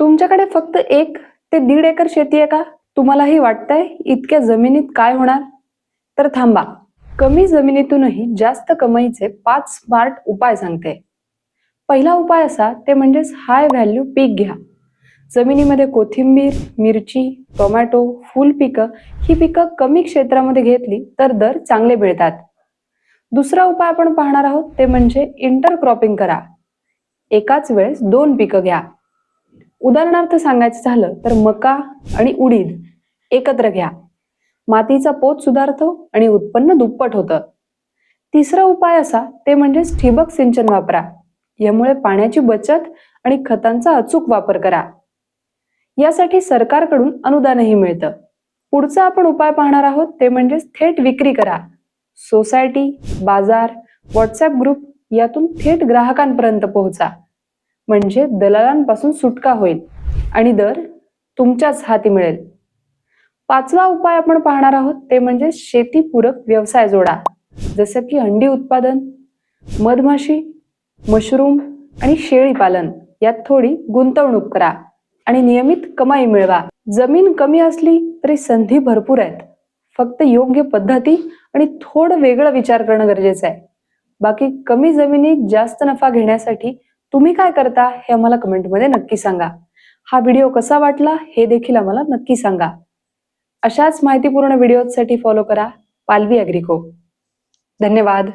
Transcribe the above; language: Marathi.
तुमच्याकडे फक्त एक ते दीड एकर शेती आहे का? तुम्हालाही वाटतंय इतक्या जमिनीत काय होणार? तर थांबा. कमी जमिनीतूनही जास्त कमाईचे पाच स्मार्ट उपाय सांगते. पहिला उपाय असा ते म्हणजेच हाय व्हॅल्यू पीक घ्या. जमिनीमध्ये कोथिंबीर मिरची टोमॅटो फुल पिकं ही पिकं कमी क्षेत्रामध्ये घेतली तर दर चांगले मिळतात. दुसरा उपाय आपण पाहणार आहोत ते म्हणजे इंटरक्रॉपिंग करा. एकाच वेळेस दोन पिकं घ्या. उदाहरणार्थ सांगायचं झालं तर मका आणि उडीद एकत्र घ्या. मातीचा पोत सुधारतो आणि उत्पन्न दुप्पट होतं. तिसरा उपाय असा ते म्हणजे ठिबक सिंचन वापरा. यामुळे पाण्याची बचत आणि खतांचा अचूक वापर करा. यासाठी सरकारकडून अनुदानही मिळतं. पुढचा आपण उपाय पाहणार आहोत ते म्हणजे थेट विक्री करा. सोसायटी बाजार व्हॉट्सअप ग्रुप यातून थेट ग्राहकांपर्यंत पोहोचा. म्हणजे दलालांपासून सुटका होईल आणि दर तुमच्याच हाती मिळेल. पाचवा उपाय आपण पाहणार आहोत ते म्हणजे शेतीपूरक व्यवसाय जोडा. जसं की अंडी उत्पादन मधमाशी मशरूम आणि शेळी पालन यात थोडी गुंतवणूक करा आणि नियमित कमाई मिळवा. जमीन कमी असली तरी संधी भरपूर आहेत. फक्त योग्य पद्धती आणि थोडं वेगळं विचार करणं गरजेचं आहे. बाकी कमी जमिनीत जास्त नफा घेण्यासाठी तुम्ही काय करता हे आम्हाला कमेंटमध्ये नक्की सांगा. हा व्हिडिओ कसा वाटला हे देखील आम्हाला नक्की सांगा. अशाच माहितीपूर्ण व्हिडिओसाठी फॉलो करा. पालवी अग्रिको धन्यवाद.